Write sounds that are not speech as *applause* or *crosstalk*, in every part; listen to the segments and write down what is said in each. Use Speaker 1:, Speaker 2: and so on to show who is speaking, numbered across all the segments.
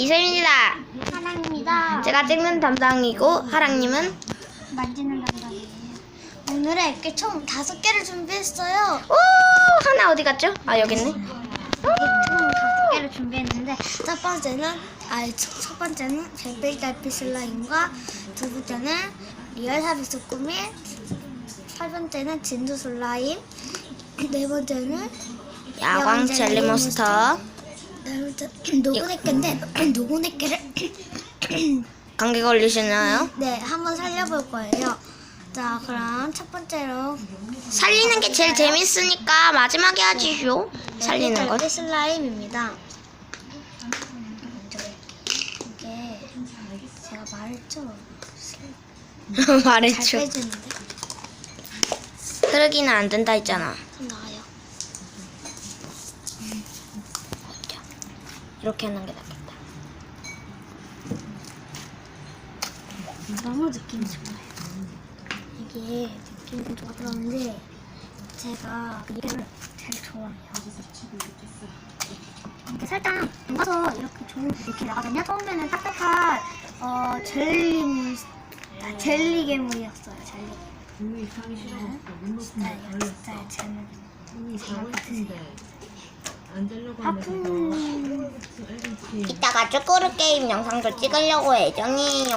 Speaker 1: 이쌤입니다.
Speaker 2: 하랑입니다.
Speaker 1: 제가 찍는 담당이고 하랑님은
Speaker 2: 만지는 담당이에요. 오늘은 이렇게 총 다섯 개를 준비했어요.
Speaker 1: 오 하나 어디 갔죠? 아 여기 있네.
Speaker 2: 총 다섯 개를 준비했는데 첫 번째는 아첫 첫 번째는 별빛 달빛 슬라임과 두 번째는 리얼 사비스 꾸미 세 번째는 진주 슬라임 네 번째는
Speaker 1: 야광 젤리 몬스터.
Speaker 2: 네 노고네께인데 노고네께를
Speaker 1: 감기 걸리시나요?
Speaker 2: 네 한번 살려볼 거예요. 자 그럼 첫 번째로
Speaker 1: 살리는 게 제일 재밌으니까 마지막에 하지쇼. 살리는 걸.
Speaker 2: 달빛 슬라임입니다. 이게 제가 말했죠. *laughs* 잘
Speaker 1: 말했죠. 흐르기는 안 된다 했잖아.
Speaker 2: 좀 나아요.
Speaker 1: 이렇게 하는 게 낫겠다.
Speaker 2: 너무 느낌이 좋아요. 이게 느낌이 좋아 그러는데 제가 이거를 제일 좋아해요. 이렇게 살짝 녹아서 이렇게 좋은 이렇게 나거든요. 처음에는 딱딱한 어 젤리 물 아, 젤리 괴물이었어요. 젤리. 진짜 이거 진짜 재물. 정말 하품
Speaker 1: 이따가 쭈꾸루 게임 영상도 찍으려고 예정이에요.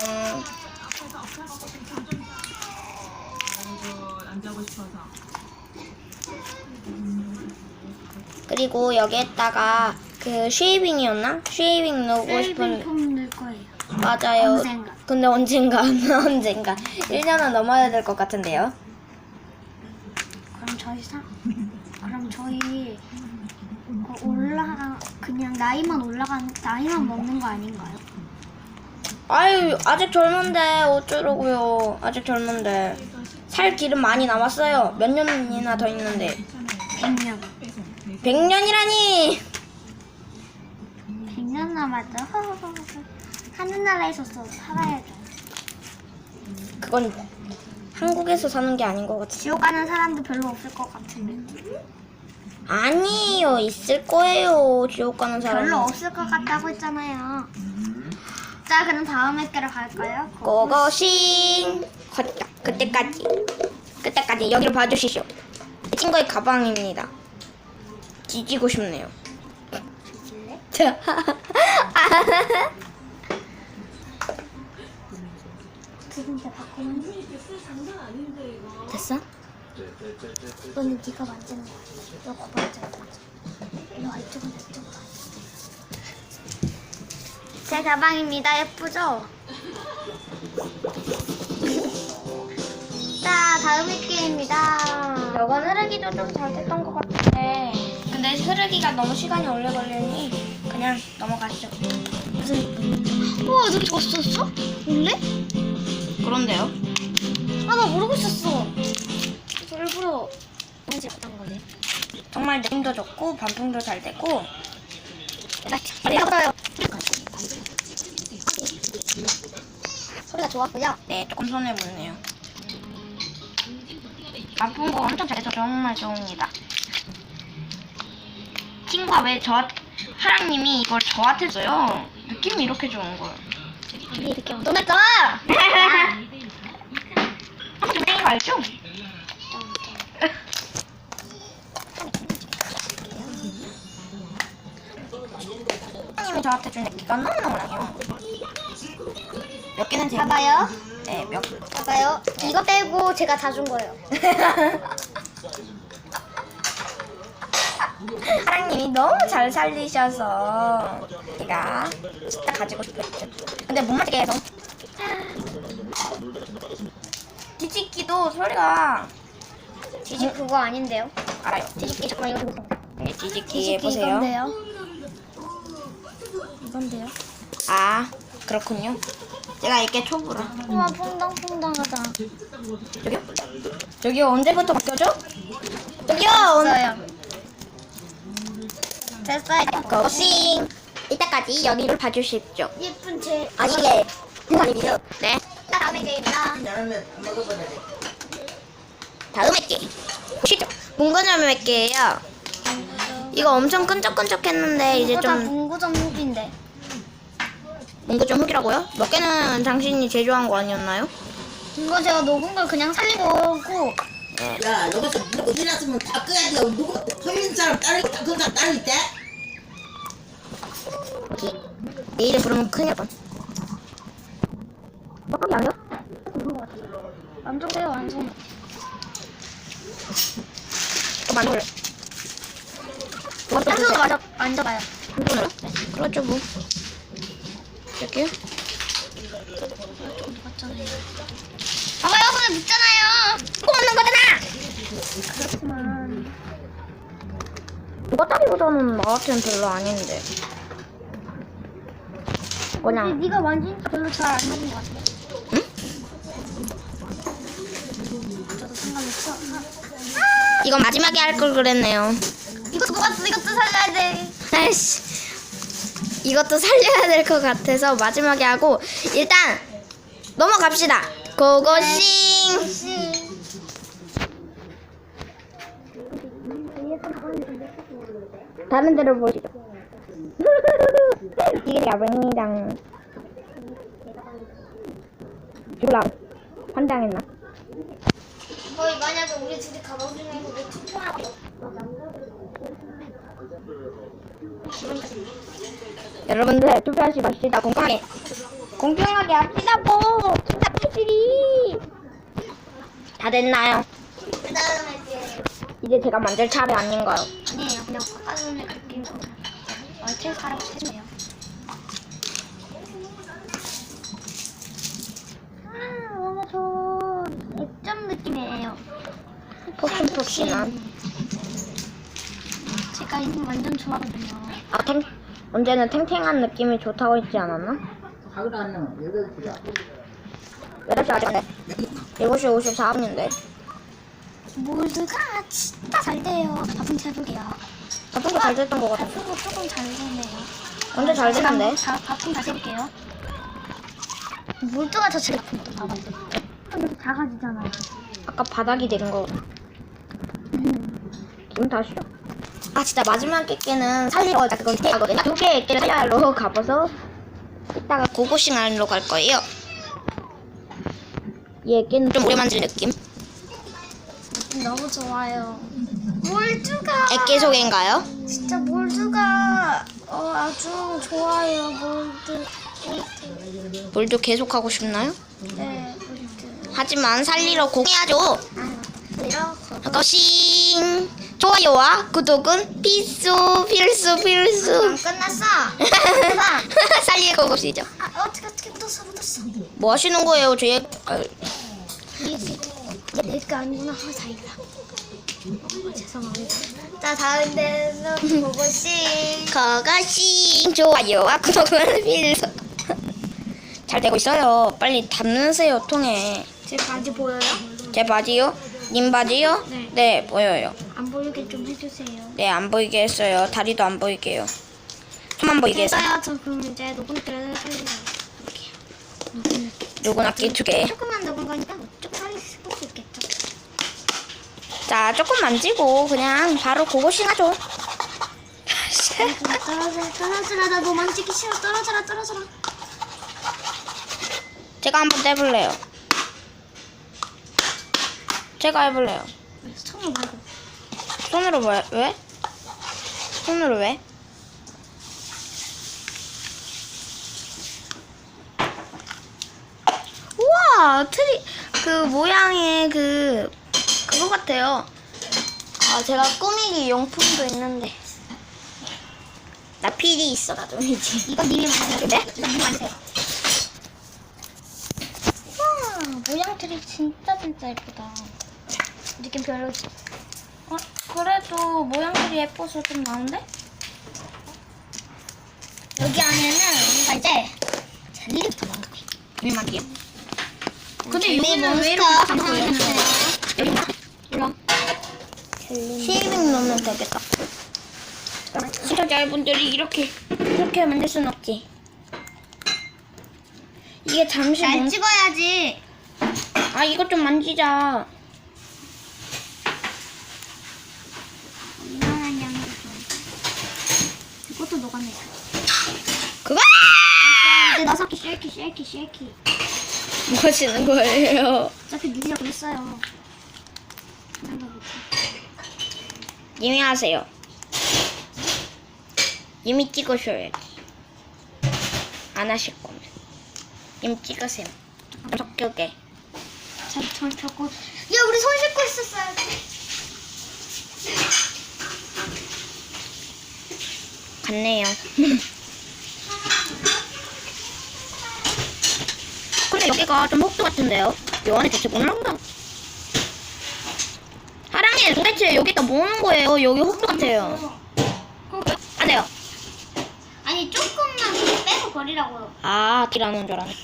Speaker 1: 그리고 여기에다가 그 쉐이빙이었나? 쉐이빙 넣고 싶은
Speaker 2: 셀빙 넣을 거예요.
Speaker 1: 맞아요.
Speaker 2: 언젠가.
Speaker 1: 근데 언젠가 *laughs* 언젠가 1년은 넘어야 될 것 같은데요.
Speaker 2: 저희 사 그럼 저희 어, 올라가 그냥 나이만 올라가는 나이만 먹는 거 아닌가요?
Speaker 1: 아유 아직 젊은데 어쩌려고요. 아직 젊은데 살 기름 많이 남았어요. 몇 년이나 더 있는데
Speaker 2: 100년.
Speaker 1: 100년이라니.
Speaker 2: 100년 남았죠. *laughs* 하늘나라에서 서 살아야죠.
Speaker 1: 그건 한국에서 사는 게 아닌 것 같아.
Speaker 2: 지옥 가는 사람도 별로 없을 것 같은데.
Speaker 1: 아니에요. 있을 거예요. 지옥 가는 사람.
Speaker 2: 별로 없을 것 같다고 했잖아요. 자, 그럼 다음 학교로 갈까요?
Speaker 1: 고고싱. 헛다. 그때까지. 그때까지 여기로 봐주시죠. 제 친구의 가방입니다. 뒤지고 싶네요.
Speaker 2: 주실래?
Speaker 1: 자. *laughs*
Speaker 2: 두 번째 바꾸면
Speaker 1: 됐어?
Speaker 2: 이거는 네가 만지는 거야. 이거 먼저 만져. 이거 이쪽은 이쪽으로. 제 가방입니다. 예쁘죠? 자, 다음 학교입니다.
Speaker 1: 이건 흐르기도 좀 잘 됐던 것 같은데 근데 흐르기가 너무 시간이 오래 걸리니 그냥 넘어가시죠
Speaker 2: 무슨 우와, 너 줬었어? 원래?
Speaker 1: 그런데요?
Speaker 2: 아, 나 모르고 있었어. 저 일부러 뭔지 어떤 거지?
Speaker 1: 정말 느낌도 좋고 반풍도 잘 되고
Speaker 2: 내가 봐요. 소리가 좋았고요.
Speaker 1: 네 조금 손해 보네요 반풍도 엄청 잘해서 정말 좋습니다 친구가 왜저 하랑님이 이걸 저한테 줘요 느낌이 이렇게 좋은
Speaker 2: 걸우 리 이렇게!
Speaker 1: 무슨 거 알죠? 하랑님이 저한테 준 느낌가 너무너무 나요 몇 개는 제가
Speaker 2: 봐봐요.
Speaker 1: 네몇
Speaker 2: 봐봐요. 이거 빼고 제가 다 준 거예요. *laughs*
Speaker 1: 하랑님이 너무 잘 살리셔서 제가 진짜 가지고 싶었죠. 근데 못 맞게 해서 뒤집기도 소리가
Speaker 2: 뒤집 그거 아닌데요?
Speaker 1: 알아요. 뒤집기 잠깐만 이거 보세요. 네, 뒤집기 해보세요.
Speaker 2: 이건데요? 이건데요?
Speaker 1: 아 그렇군요. 제가 이렇게 초보라.
Speaker 2: 우와 퐁당퐁당하다.
Speaker 1: 저기요? 저기요 언제부터 바뀌어죠? 저기요 언...
Speaker 2: 됐어요. 됐어요.
Speaker 1: 고싱 이따까지 여기를 봐주십시오.
Speaker 2: 예쁜 제
Speaker 1: 아니 예. 아니요. 네.
Speaker 2: 다음에 게임이다.
Speaker 1: 다음 획기 보시죠 문구점 획기예요 이거 엄청 끈적끈적했는데 이제 좀
Speaker 2: 문구점.
Speaker 1: 뭔가 좀 흑이라고요? 몇 개는 당신이 제조한 거 아니었나요?
Speaker 2: 이거 제가 녹은 걸 그냥 살린 거고
Speaker 3: 야, 여기서 누가 어디 났으면 다 끄야 돼. 누구 서 있는 사람 따르고 다큰 사람 있대?
Speaker 1: 여기 내일에 부르면 큰일 날 뻔. 뻑뻑이 아니야?
Speaker 2: 완성돼요 완성
Speaker 1: 어, 만들래. 주세요.
Speaker 2: 맞아 앉아봐요
Speaker 1: 한 손으로? 그렇죠 뭐. 이렇게?
Speaker 2: 봐봐요 손에 묻잖아요
Speaker 1: 꼭 먹는 거잖아!
Speaker 2: 그렇구만
Speaker 1: 이거 따기보다는 나 같은 별로 아닌데. 그냥
Speaker 2: 네가 만지니까 별로 잘안 먹는 것 같아
Speaker 1: 응?
Speaker 2: 저도 상관없어
Speaker 1: 이거 마지막에 할 걸 그랬네요.
Speaker 2: 이것도 먹었어 이것도 살려야 돼
Speaker 1: 아이씨. 이것도 살려야 될 것 같아서 마지막에 하고 일단 넘어갑시다. 고고싱. 다른 데로 보시죠. 졸라 환장했나?
Speaker 2: 거의 만약에 우리 둘이 가방 중에서 왜 투표하고
Speaker 1: 여러분들 투표하시 맙시다 공평하게 공평하게 합시다고 진짜 패들이 다 됐나요?
Speaker 2: 그 다음에 이제
Speaker 1: 이제 제가 만들 차례 아닌가요?
Speaker 2: 아니에요 그냥 아까 전에 그렇게 얼체 사라고 했네요 아 뭔가 저 액점 느낌이에요
Speaker 1: 폭신폭신한
Speaker 2: 제가 이거 완전 좋아하거든요
Speaker 1: 아 탱, 언제는 탱탱한 느낌이 좋다고 했지 않았나?
Speaker 3: 하루도 안 나와. 여덟 시야.
Speaker 1: 8시 아직 안 돼. 7시 54분인데.
Speaker 2: 몰드가 진짜 잘 돼요 바풍 해볼게요
Speaker 1: 바쁜 거잘 됐던 것 같아.
Speaker 2: 조금 조금 잘 되네요
Speaker 1: 언제 잘 됐는데?
Speaker 2: 자, 바풍 다시 해볼게요 더잘 바풍 또 봐봐 좀 작아지잖아요
Speaker 1: 아까 바닥이 내린 거. 기분 탓이야. 아 진짜 마지막 깨끼는 살리러 자 그건 하거든요. 두 개의 깨끼를 살려러 가봐서 이따가 고고싱 하러 갈 거예요. 얘 깨는 좀 오래 만질 느낌.
Speaker 2: 너무 좋아요 몰드가
Speaker 1: 애깨 소개인가요?
Speaker 2: 진짜 몰드가 어, 아주 좋아요 몰드
Speaker 1: 물도 계속 하고 싶나요?
Speaker 2: 네 몰드
Speaker 1: 하지만 살리러 고해야죠.
Speaker 2: 아
Speaker 1: 고고싱 좋아요와 구독은 필수 필수 필수.
Speaker 2: 안 끝났어 *laughs* 아
Speaker 1: 살리고 고고시죠.
Speaker 2: 어떻게 어떻게 묻었어 묻었어
Speaker 1: 뭐 하시는 거예요? 저 얘, 아,
Speaker 2: 내가 아니구나 아 다행이다 어, 죄송합니다 자 다음 데는 보고씨
Speaker 1: 고고싱 좋아요와 구독은 필수. 잘 되고 있어요. 빨리 담으세요 통에.
Speaker 2: 제 바지 보여요?
Speaker 1: 제 바지요? 님 바지요?
Speaker 2: 네.
Speaker 1: 네 보여요.
Speaker 2: 안 보이게 좀 해주세요
Speaker 1: 네 안 보이게 했어요. 다리도 안 보이게요. 손만 보이게 했어요.
Speaker 2: 됐어요 저 그럼 이제 녹음 때를 살려요
Speaker 1: 요건 아끼 두 개.
Speaker 2: 조금만 녹은 거니까 수 있겠죠
Speaker 1: 자 조금 만지고 그냥 바로 고고싱 하죠.
Speaker 2: 떨어져라 떨어져라 나너 만지기 싫어 떨어져라 떨어져라
Speaker 1: 제가 한번 떼볼래요. 제가 해볼래요.
Speaker 2: 손을 말고
Speaker 1: 손으로 왜? 왜? 손으로 왜? 우와 트리 그 모양의 그 같아요. 아 제가 꾸미기 용품도 있는데 나 필이 있어 나도 이지.
Speaker 2: 이건 님이 만드세요
Speaker 1: 그래?
Speaker 2: 이건 님이 만드세요 와 모양 틀이 진짜 진짜 예쁘다 느낌 별로지
Speaker 1: 어, 그래도 모양들이 예뻐서 좀 나은데?
Speaker 2: 여기 안에는 우리가 이제 젤리부터 만들어
Speaker 1: 일만이요.
Speaker 2: 근데
Speaker 1: 여기는 왜 이렇게
Speaker 2: 몬스터
Speaker 1: 작아요?
Speaker 2: 감사합니다.
Speaker 1: 쉐이빙 넣으면 되겠다. 시청자분들이 이렇게 이렇게 만들 순 없지. 이게 잠시
Speaker 2: 잘
Speaker 1: 멈...
Speaker 2: 찍어야지
Speaker 1: 아 이것 좀 만지자.
Speaker 2: 이만한 양이 이것도 녹았네
Speaker 1: 그거?
Speaker 2: 이제 다섯 개 쉐이키 쉐이키 쉐이키.
Speaker 1: 뭐 하시는 거예요?
Speaker 2: 어차피 누리가 그랬어요.
Speaker 1: 님이 하세요. 님이 찍으셔야지. 안 하실 거면. 님 찍으세요. 적격에.
Speaker 2: 자손 펴고. 야 우리 손 씻고 있었어요.
Speaker 1: 갔네요. *laughs* 근데 여기가 좀 혹도 같은데요? 요 안에 대체 뭘 한다? 사랑해, 도대체 여기가 뭐 하는 거예요? 여기 같아요. 안 돼요.
Speaker 2: 아니 조금만 빼고 버리라고요.
Speaker 1: 아, 딜하는 줄 알았네.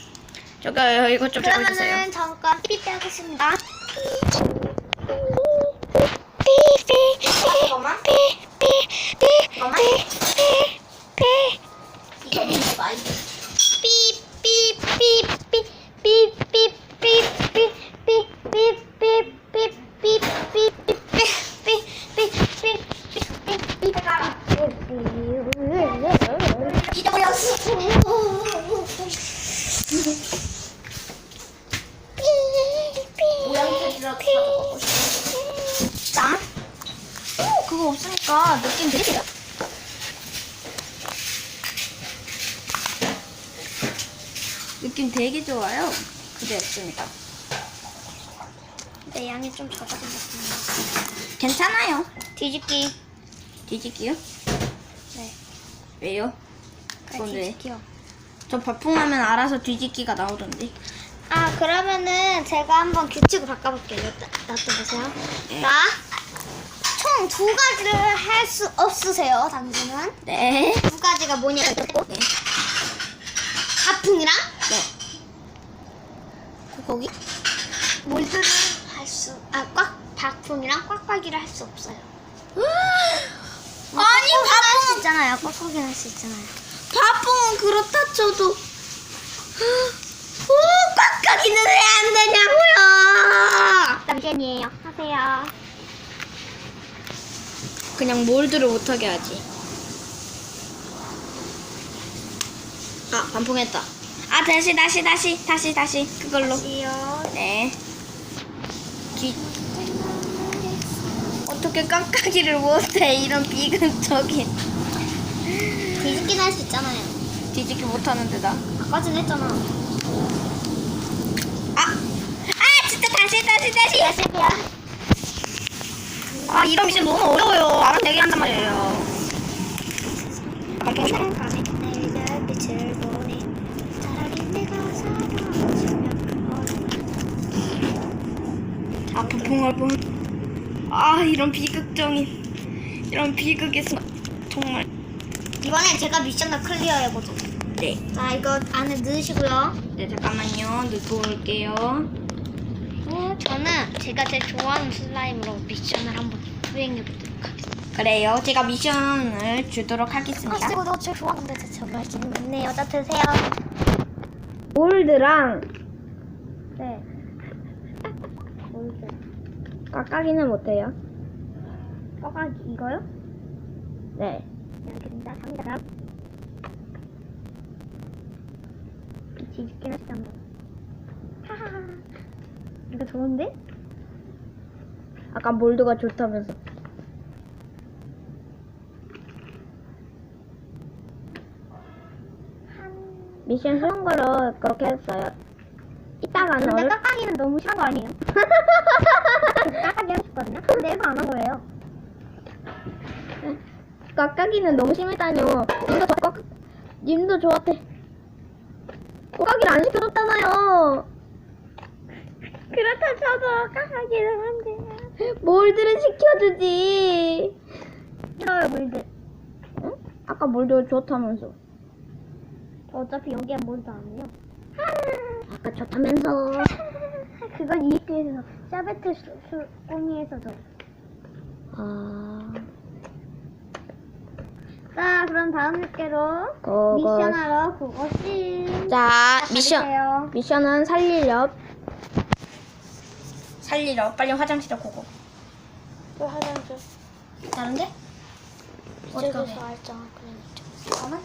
Speaker 1: 저기요, 이거 좀.
Speaker 2: 그러면은 잠깐 삐삐 하겠습니다.
Speaker 1: 잠깐만. 잠깐만. 이거 진짜 많이 나? 오, 그거 없으니까 느낌 되게 좋아. 느낌 되게 좋아요. 그게 없으니까.
Speaker 2: 근데 양이 좀 적어진 것 같습니다.
Speaker 1: 괜찮아요.
Speaker 2: 뒤집기.
Speaker 1: 뒤집기요?
Speaker 2: 네.
Speaker 1: 왜요? 그건 왜?
Speaker 2: 뒤집기요.
Speaker 1: 저 발풍하면 알아서 뒤집기가 나오던데.
Speaker 2: 아 그러면은 제가 한번 규칙을 바꿔볼게요. 놔- 놔둬보세요.
Speaker 1: 네.
Speaker 2: 자, 총 두 가지를 할 수 없으세요. 당신은
Speaker 1: 네.
Speaker 2: 두 가지가 뭐냐면
Speaker 1: 네.
Speaker 2: 가풍이랑
Speaker 1: 네. 거기?
Speaker 2: 몰드를 할 수, 아, 꽉, 박풍이랑 꽉꽉이를 할 수 없어요.
Speaker 1: 아니,
Speaker 2: 할수 있잖아요. 꽉꽉이는 할수 있잖아요.
Speaker 1: 바풍은 그렇다 쳐도. 오, 꽉까기는 왜 안 되냐고요!
Speaker 2: 남편이에요. 하세요.
Speaker 1: 그냥 몰드를 못하게 하지. 아, 반풍했다. 아, 다시, 다시, 다시, 다시, 다시. 그걸로.
Speaker 2: 하세요.
Speaker 1: 네. 뒤. 어떻게 깜깜이를 못해, 이런 비근적인.
Speaker 2: 뒤집기는 할수 있잖아요.
Speaker 1: 뒤집기 못하는데, 나.
Speaker 2: 아까 전에 했잖아.
Speaker 1: 아! 아, 진짜 다시, 다시, 다시!
Speaker 2: 하세요.
Speaker 1: 아, 이런 미션 너무 어려워요. 안 하면 되게 한단 말이에요.
Speaker 2: 사랑하면
Speaker 1: 아, 부풍할 뻔. 아, 이런 비극적인. 이런 비극의 순간. 정말.
Speaker 2: 이번엔 제가 미션을 클리어해보죠.
Speaker 1: 네.
Speaker 2: 자, 이거 안에 넣으시고요.
Speaker 1: 네, 잠깐만요. 넣고 올게요.
Speaker 2: 어, 저는 제가 제일 좋아하는 슬라임으로 미션을 한번 수행해보도록 하겠습니다.
Speaker 1: 그래요. 제가 미션을 주도록 하겠습니다.
Speaker 2: 아, 이거 제일 좋아하는데 저 정말 재밌네요. 자, 드세요.
Speaker 1: 몰드랑 깎아기는 못해요.
Speaker 2: 꽉꽉 이거요?
Speaker 1: 네.
Speaker 2: 네, 알겠습니다. 갑니다. 뒤집기는 하시한 번. 하하하. 이거 좋은데?
Speaker 1: 아까 몰드가 좋다면서. 미션 쉬운 거로 그렇게 했어요. 이따가는
Speaker 2: 근데
Speaker 1: 얼...
Speaker 2: 깍깍이는 너무 심한 거 아니에요? *laughs* 깍깍이 하고 싶거든요? 근데 해서 안 한 거예요.
Speaker 1: 깎아기는 너무 심했다뇨. 님도 저 깎... 님도 저한테 깎아기를 안 시켜줬잖아요.
Speaker 2: 그렇다 쳐도 깍깍이는 안 돼요.
Speaker 1: 몰드를 시켜주지.
Speaker 2: 싫어요, 물들.
Speaker 1: 응? 아까 몰드 좋다면서.
Speaker 2: 어차피 여기에 안 해요.
Speaker 1: 아까 좋다면서.
Speaker 2: 그건 이익에서 샤베트 수, 수, 꿈이에서도.
Speaker 1: 아...
Speaker 2: 자, 그럼 다음 주께로
Speaker 1: 그거-
Speaker 2: 미션하러 그것이.
Speaker 1: 자, 미션. 미션은 살리렵. 살리렵. 빨리 화장실에 고고.
Speaker 2: 또 화장실.
Speaker 1: 다른데?
Speaker 2: 이쪽에서 알짱 그냥 이쪽.
Speaker 1: 잠깐만.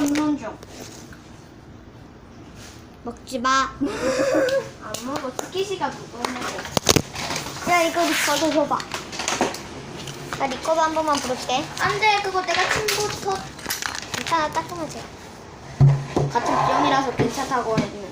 Speaker 1: 먹는 중.
Speaker 2: 먹지 마. *laughs*
Speaker 1: 안 먹어. 스키시가 그거 먹어.
Speaker 2: 야 이거 저도 줘봐. 나네 거도 한 번만 부를게.
Speaker 1: 안 돼 그거 내가 친구 터
Speaker 2: 괜찮아 따끔하지.
Speaker 1: 같은 병이라서 괜찮다고 했는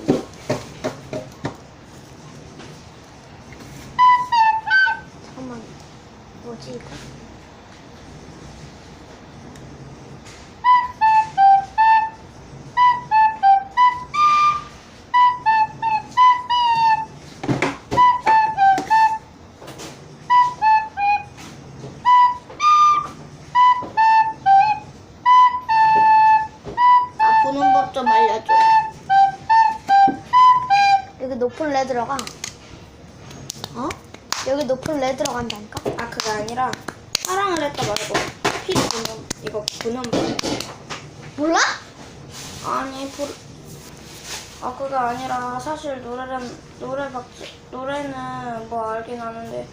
Speaker 1: 그게 아니라 사실 노래는 노래 박 노래는 뭐 알긴 아는데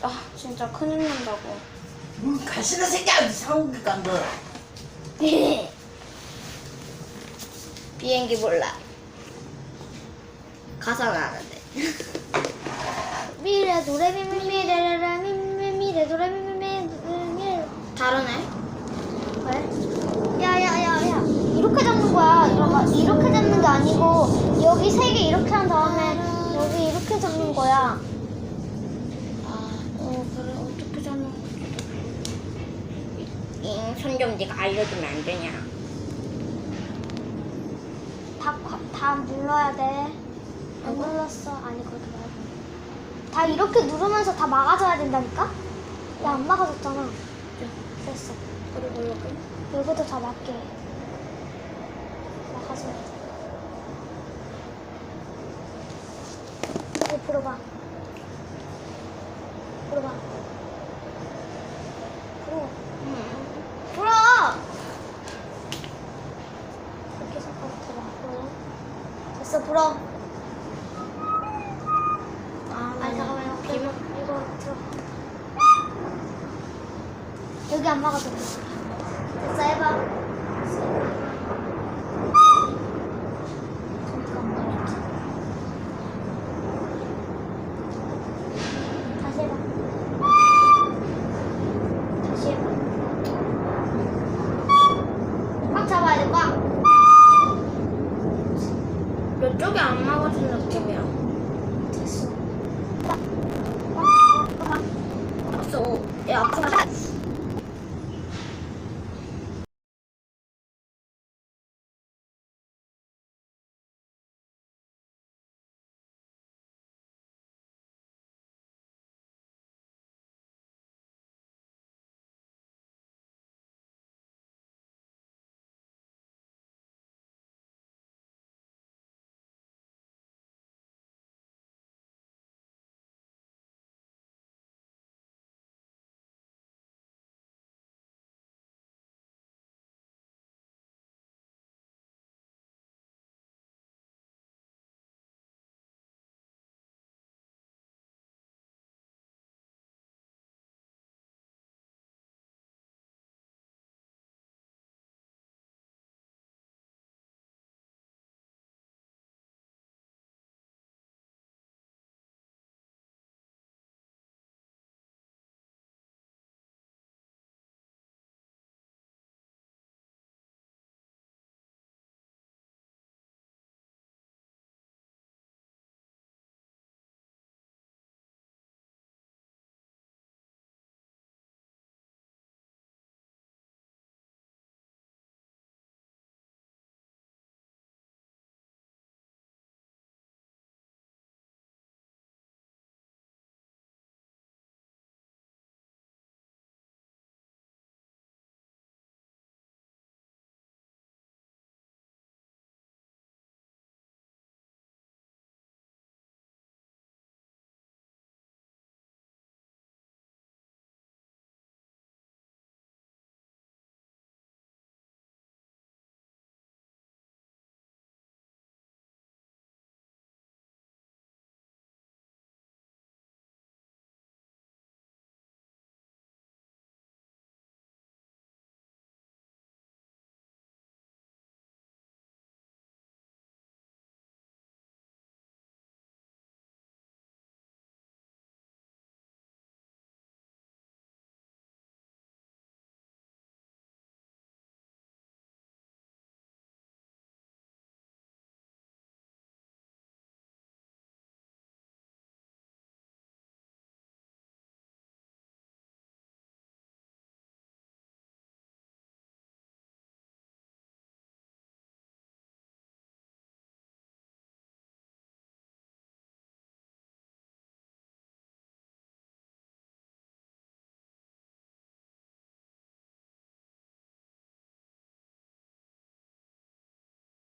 Speaker 1: 아 진짜 큰일 난다고.
Speaker 3: 음, 가시나 새끼야 이상한 게 깐거.
Speaker 1: 비행기 몰라. 가사는 아는데. *laughs*
Speaker 2: 미래 도레미미 미래라 미미 미래 도레미미 미래
Speaker 1: 다르네.
Speaker 2: 왜? 야야야야 이렇게 잡는 거야. 이렇게, 이렇게 잡는 게 아니고 여기 세 개 이렇게 한 다음에 여기 이렇게 잡는 거야.
Speaker 1: 어 그래 어떻게 잡는 거지? 손좀 네가 알려주면 안 되냐?
Speaker 2: 다, 과- 다 눌러야 돼 안 눌렀어. 아니 그렇게 말고 다 이렇게 누르면서 다 막아줘야 된다니까? 야 안 막아줬잖아. 됐어.
Speaker 1: 그리고 여기
Speaker 2: 여기도 다 맞게 막아줘야 돼 여기 불어봐. 불어봐 불어 불어 이렇게 손가락 들어가고 됐어 불어